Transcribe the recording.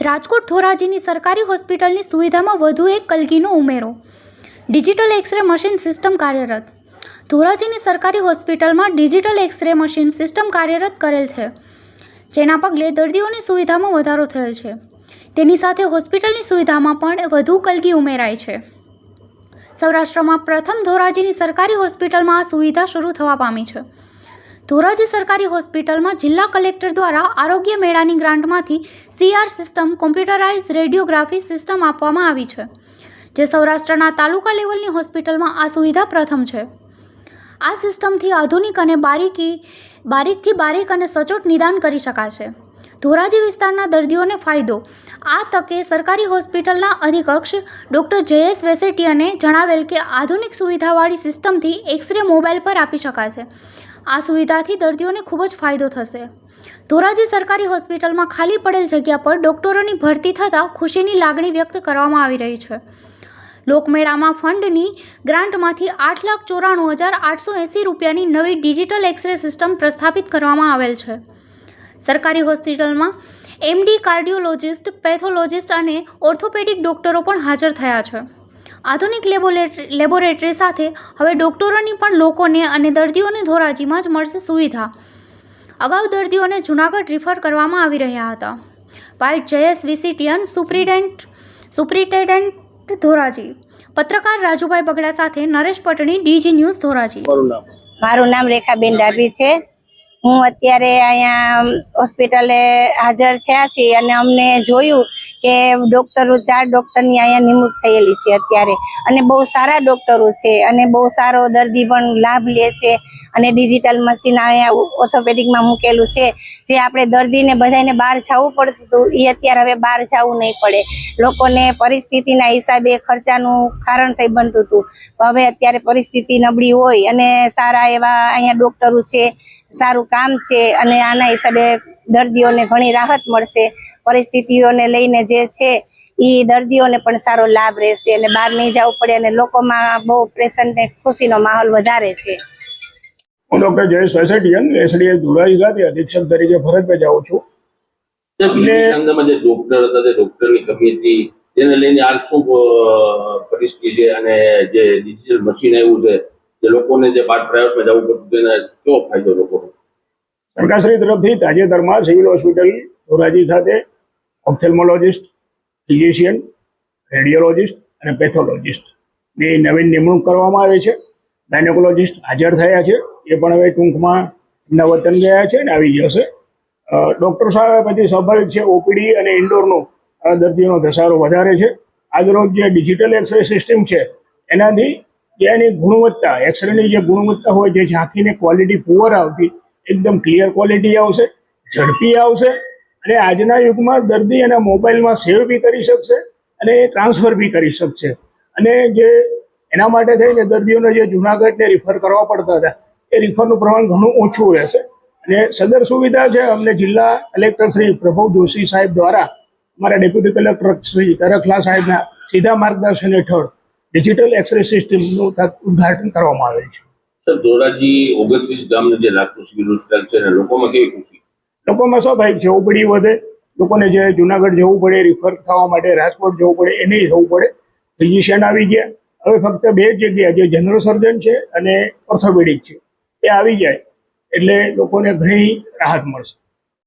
રાજકોટ ધોરાજીની સરકારી હોસ્પિટલની સુવિધામાં વધુ એક કલગીનો ઉમેરો. ડિજિટલ એક્સરે મશીન સિસ્ટમ કાર્યરત. ધોરાજીની સરકારી હોસ્પિટલમાં ડિજિટલ એક્સરે મશીન સિસ્ટમ કાર્યરત કરેલ છે, જેના પગલે દર્દીઓની સુવિધામાં વધારો થયેલ છે. તેની સાથે હોસ્પિટલની સુવિધામાં પણ વધુ કલગી ઉમેરાય છે. સૌરાષ્ટ્રમાં પ્રથમ ધોરાજીની સરકારી હોસ્પિટલમાં આ સુવિધા શરૂ થવા પામી છે. ધોરાજી સરકારી હોસ્પિટલમાં જિલ્લા કલેક્ટર દ્વારા આરોગ્ય મેળાની ગ્રાન્ટમાંથી CR system computerise radiography system આપવામાં આવી છે, જે સૌરાષ્ટ્રના તાલુકા લેવલની હોસ્પિટલમાં આ સુવિધા પ્રથમ છે. આ સિસ્ટમથી આધુનિક અને બારીકી, બારીકથી બારીક અને સચોટ નિદાન કરી શકાશે. ધોરાજી વિસ્તારના દર્દીઓને ફાયદો. આ તકે સરકારી હોસ્પિટલના અધિકક્ષ ડૉક્ટર જયેશ વેસેટિયાને જણાવેલ કે આધુનિક સુવિધાવાળી સિસ્ટમથી એક્સરે મોબાઈલ પર આપી શકાશે. આ સુવિધાથી દર્દીઓને ખૂબ જ ફાયદો થશે. ધોરાજી સરકારી હોસ્પિટલમાં ખાલી પડેલ જગ્યા પર ડોક્ટરોની ભરતી થતાં ખુશીની લાગણી વ્યક્ત કરવામાં આવી રહી છે. લોકમેળામાં ફંડની ગ્રાન્ટમાંથી આઠ લાખ ચોરાણું હજાર આઠસો એંસી રૂપિયાની નવી ડિજિટલ એક્સરે સિસ્ટમ પ્રસ્થાપિત કરવામાં આવેલ છે. સરકારી હોસ્પિટલમાં એમડી કાર્ડિયોલોજિસ્ટ, પેથોલોજિસ્ટ અને ઓર્થોપેડિક ડોક્ટરો પણ હાજર થયા છે. આધુનિક લેબોરેટરી લેબોરેટરી સાથે હવે ડોક્ટરોની પણ લોકોને અને દર્દીઓને ધોરાજીમાં જ મળશે સુવિધા. અગાઉ દર્દીઓને જૂનાગઢ રિફર કરવામાં આવી રહ્યા હતા. વાઇટ જયેશ વિસિટિયન સુપ્રિટેન્ટ સુપ્રિટેન્ડન્ટ ધોરાજી. પત્રકાર રાજુભાઈ બગડા સાથે નરેશ પટણી ડીજી ન્યૂઝ ધોરાજી. મારું નામ મારું નામ રેખાબેન ડાભી છે. હું અત્યારે અહીંયા હોસ્પિટલે હાજર થયા છીએ અને અમને જોયું કે ડોક્ટરો ચાર ડોક્ટરની અહીંયા નિમણૂક થયેલી છે અત્યારે. અને બહુ સારા ડોક્ટરો છે અને બહુ સારો દર્દી પણ લાભ લે છે અને ડિજિટલ મશીન અહીંયા ઓર્થોપેડિકમાં મૂકેલું છે. જે આપણે દર્દીને બધાને બહાર જવું પડતું હતું એ અત્યારે હવે બહાર જવું નહીં પડે. લોકોને પરિસ્થિતિના હિસાબે ખર્ચાનું કારણ થઈ બનતું હતું. હવે અત્યારે પરિસ્થિતિ નબળી હોય અને સારા એવા અહીંયા ડોક્ટરો છે. સારું કામ છે અને આના હિસાબે દર્દીઓને ઘણી રાહત મળશે. પરિસ્થિતિઓને લઈને જે છે એ દર્દીઓને પણ સારો લાભ રહેશે અને બહાર નહીં જવું પડે અને લોકોમાં બહુ પ્રેશન્ટ ખુશીનો માહોલ વધારે છે. હું ડોક્ટર જયેશ વેસેટિયન એસડીએસ ધોરાજી ખાતે અધિક્ષક તરીકે ફરજ બજાવું છું. જે ડોક્ટર હતા તે ડોક્ટરની કમી હતી તેને લઈને હાલ શું પરિસ્થિતિ છે અને જે ડિજિટલ મશીન આવ્યું છે જે લોકોને જે પાર્ટ પ્રાઇવેટમાં જવું પડતું એને કેવો ફાયદો લોકોને? સરકારશ્રી તરફથી તાજેતરમાં સિવિલ હોસ્પિટલ ધોરાજી ખાતે ઓપ્થેલ્મોલોજિસ્ટ ફિઝિશિયન રેડિયોલોજિસ્ટ અને પેથોલોજીસ્ટની નવીન નિમણૂક કરવામાં આવી છે. ગાયનેકોલોજિસ્ટ હાજર થયા છે. એ પણ હવે ટૂંકમાં એમના વતન ગયા છે અને આવી જશે ડૉક્ટર સાહેબ પછી સ્વાભાવિક છે ઓપીડી અને ઇન્ડોરનો અ, દર્દીઓનો ધસારો વધારે છે. આજનો જે ડિજિટલ એક્સરે સિસ્ટમ છે એનાથી એની ગુણવત્તા એક્સરેની જે ગુણવત્તા હોય જે ઝાંખીને ક્વોલિટી પુઅર આવતી, એકદમ ક્લિયર ક્વોલિટી આવશે, ઝડપી આવશે, અને આજના યુગમાં દર્દી એના મોબાઈલમાં સેવ બી કરી શકશે અને ટ્રાન્સફર બી કરી શકશે. અને જે એના માટે થઈને દર્દીઓને જે જુનાગઢને રિફર કરવા પડતા હતા, એ રિફરનું પ્રમાણ ઘણું ઓછું રહેશે. અને સદર સુવિધા છે, અમને જિલ્લા કલેક્ટર શ્રી પ્રભવ જોશી સાહેબ દ્વારા, અમારા ડેપ્યુટી કલેક્ટર શ્રી તરખલા સાહેબના સીધા માર્ગદર્શન હેઠળ ડિજિટલ એક્સરે સિસ્ટમનું ઉદ્ઘાટન કરવામાં આવેલ છે. સર ધોરાજી ઓગણત્રીસ ગામનું જે લાગતું સિવિલ હોસ્પિટલ છે અને લોકોમાં કેવી ખુશી? લોકોમાં સ્વાભાવિક છે ઓપીડી વધે લોકોને જે જુનાગઢ જવું પડે રિફર થવા માટે રાજકોટ જવું પડે એને જવું પડે. ફિઝિશિયન આવી ગયા. હવે ફક્ત બે જ જગ્યા જે જનરલ સર્જન છે અને ઓર્થોપેડિક છે. એ આવી જાય. એટલે લોકોને ઘણી રાહત મળશે.